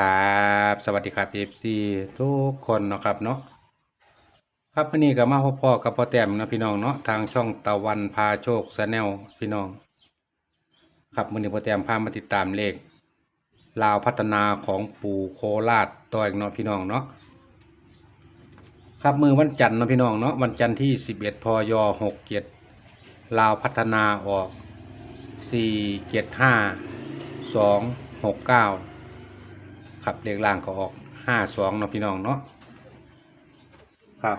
ครับ สวัสดีครับเอฟซีทุกคนเนาะครับเนาะครับวันนี้ก็มาพบพ่อกับพ่อแต้มนะพี่น้องเนาะทางช่องตะวันพาโชคชาแนลพี่น้อง ครับมือนี้พ่อแต้มพามาติดตามเลขลาวพัฒนาของปู่โคราชตัวเองเนาะพี่น้องเนาะครับมือวันจันทร์นะพี่น้องเนาะวันจันทร์ที่ 11พย67ลาวพัฒนาออก475 269 ครับเลขล่างก็ออกห้าสองเนาะพี่น้องเนาะครับ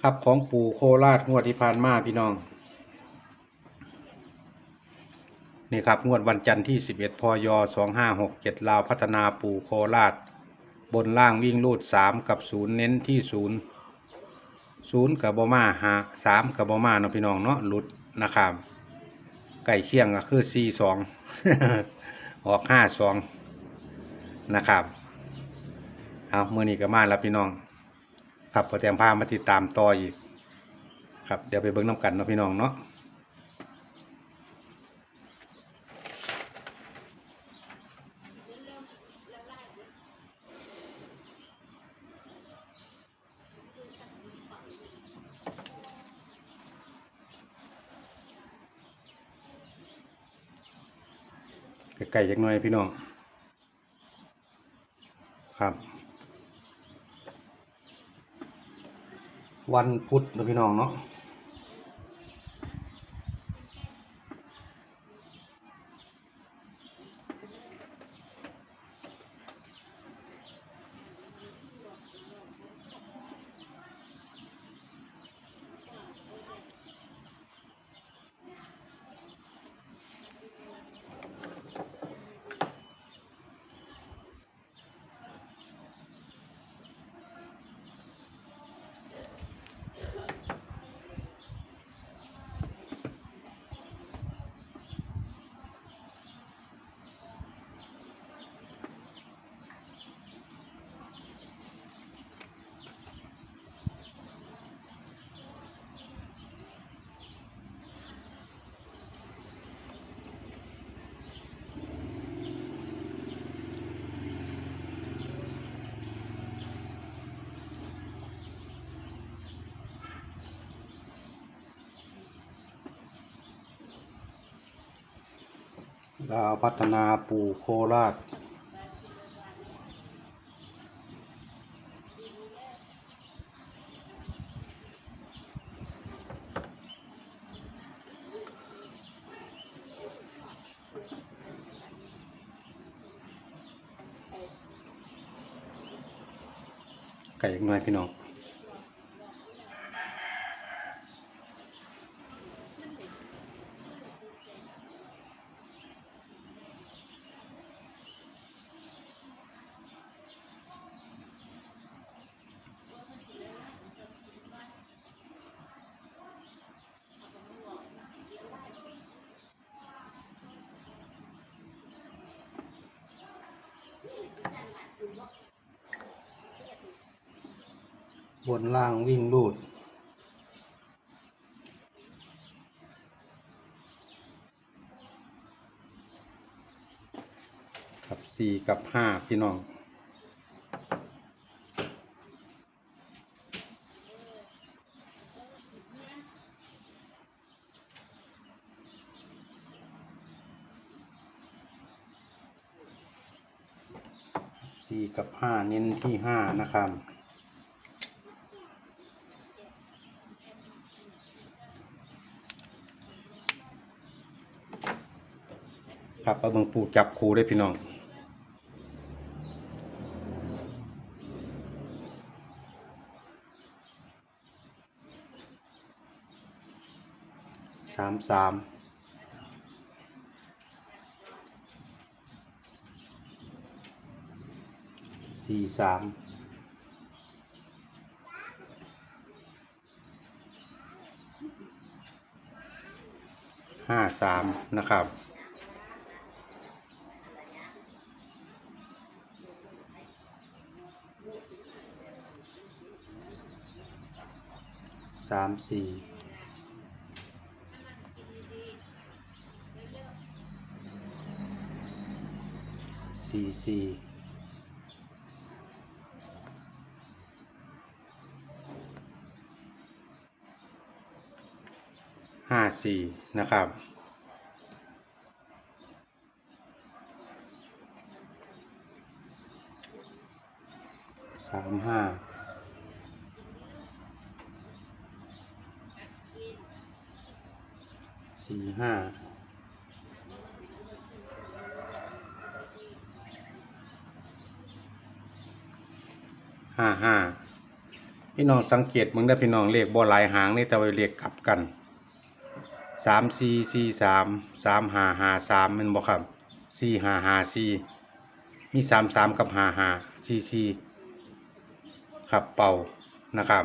ครับของปู่โคราชงวดที่ผ่านมาพี่น้องนี่ครับงวดวันจันทร์ที่ 11พย2567ลาวพัฒนาปู่โคราช บนล่างวิ่งรูด 3 กับ 0 เน้นที่ 0 0 กับบมาหา3กับบมาเนาะพี่น้องเนาะหลุดนะครับไก่เคียงก็คือ 4 2 ออก 5 2 นะครับเอาเมื่อนี้ก็มาแล้วพี่น้อง ครับพอแตมพามาติดตามต่ออีก ครับเดี๋ยวไปเบิ้งน้ำกันเนาะพี่น้องเนาะไก่ๆจักหน่อยพี่น้อง ครับ วันพุธนะพี่น้องเนาะ ดาวพัฒนาปู่โคราช ไก่ยังน้อยพี่น้อง บนล่างวิ่งรูด กับสี่กับห้าพี่น้องสี่กับห้าเน้นที่ห้านะครับ ครับเอาเบิ่งปูจับครูได้พี่น้องสามสามสี่สามห้าสามนะครับ สี่สี่สี่ห้าสี่นะครับสามห้า สี่ห้าห้าห้าพี่น้องสังเกตมึงได้พี่น้องเลขบ่หลายหางนี่แต่ว่าเลขกลับกันสามสี่สี่สามสามห้าห้าสามมันบอกครับสี่ห้าห้าสี่มีสามสามกับห้าห้าสี่สี่ครับเป่านะครับ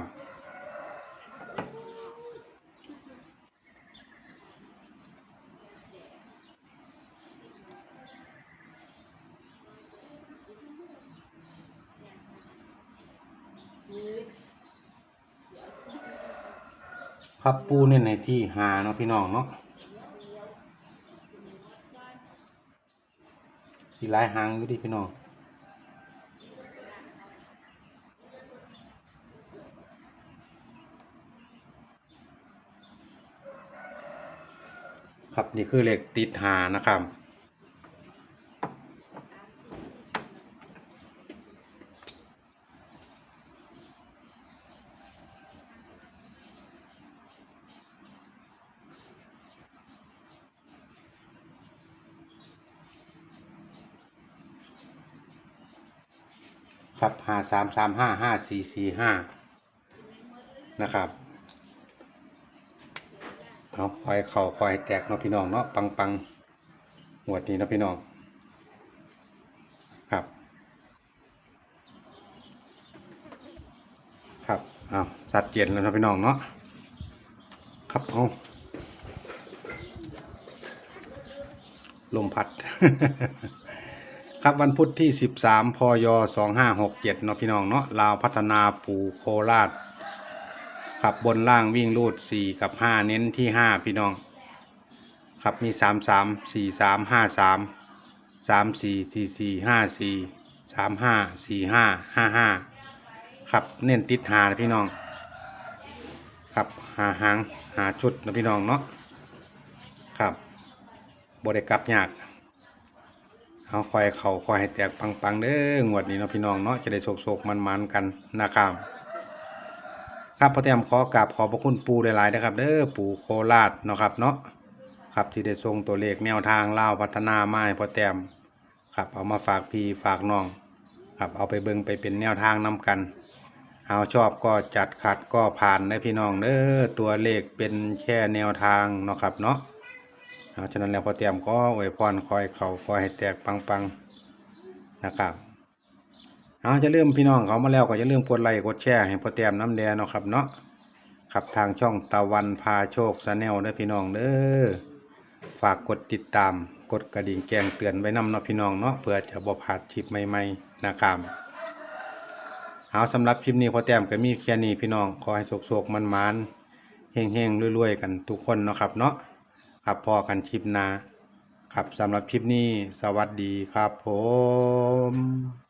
ครับปูเนี่ยในที่หาเนาะพี่น้องเนาะสีลายหางอยู่ดิพี่น้องครับนี่คือเหล็กติดหานะครับ ครับห้าสามสามห้าห้าสี่สี่ห้านะครับเอาคอยเข่าคอยแตกเนาะพี่น้องเนาะปังปังหวดนี้เนาะพี่น้องครับ ครับเอาสัดเจนแล้วเนาะพี่น้องเนาะครับเอาลมพัด ครับวันพุธที่ 13พย2567เนาะพี่น้องเนาะลาวพัฒนาปูโคราชขับบนล่างวิ่งรูด 4 กับ 5 เน้นที่ 5 พี่น้องครับมี 3 3 4 3 5 3 3 4 4 4 5 4 3 5 4 5 5 5ครับเน้นติดหานะพี่น้องครับหาหางหาชุดนะพี่น้องเนาะครับบริกลับยาก เอาคอยเขาคอยให้แตกปังๆเด้องวดนี้เนาะพี่น้องเนาะจะได้โศกๆมันๆกันนะครับครับพ่อแต้มขอกราบขอบพระคุณปูหลายๆนะครับ เด้อปูโคราชเนาะครับเนาะครับที่ได้ส่งตัวเลขแนวทางเล่าพัฒนามาให้พ่อแต้มครับเอามาฝากพี่ฝากน้องครับเอาไปเบิงไปเป็นแนวทางนำกันเอาชอบก็จัดขัดก็ผ่านได้พี่น้องเด้อตัวเลขเป็นแค่แนวทางเนาะครับเนาะ เอาฉะนั้นแล้วพอเตรียมก็อวยพรคอยเขาคอยให้แตกปังๆนะครับเอาจะเริ่มพี่น้องเขามาแล้วก็จะเริ่มกดไลค์กดแชร์ให้พอเตรียมน้ำแดงเนาะครับเนาะครับทางช่องตะวันพาโชคสแนลเด้อพี่น้องเด้อฝากกดติดตามกดกระดิ่งแจ้งเตือนไว้นำเนาะพี่น้องเนาะเพื่อจะบ่พลาดคลิปใหม่ๆนะครับเอาสำหรับคลิปนี้พอเตรียมก็มีแค่นี้พี่น้องขอให้โศกๆมันๆเฮงๆรวยๆกันทุกคนเนาะครับเนาะ ครับพอกันคลิปหน้าครับสำหรับคลิปนี้สวัสดีครับผม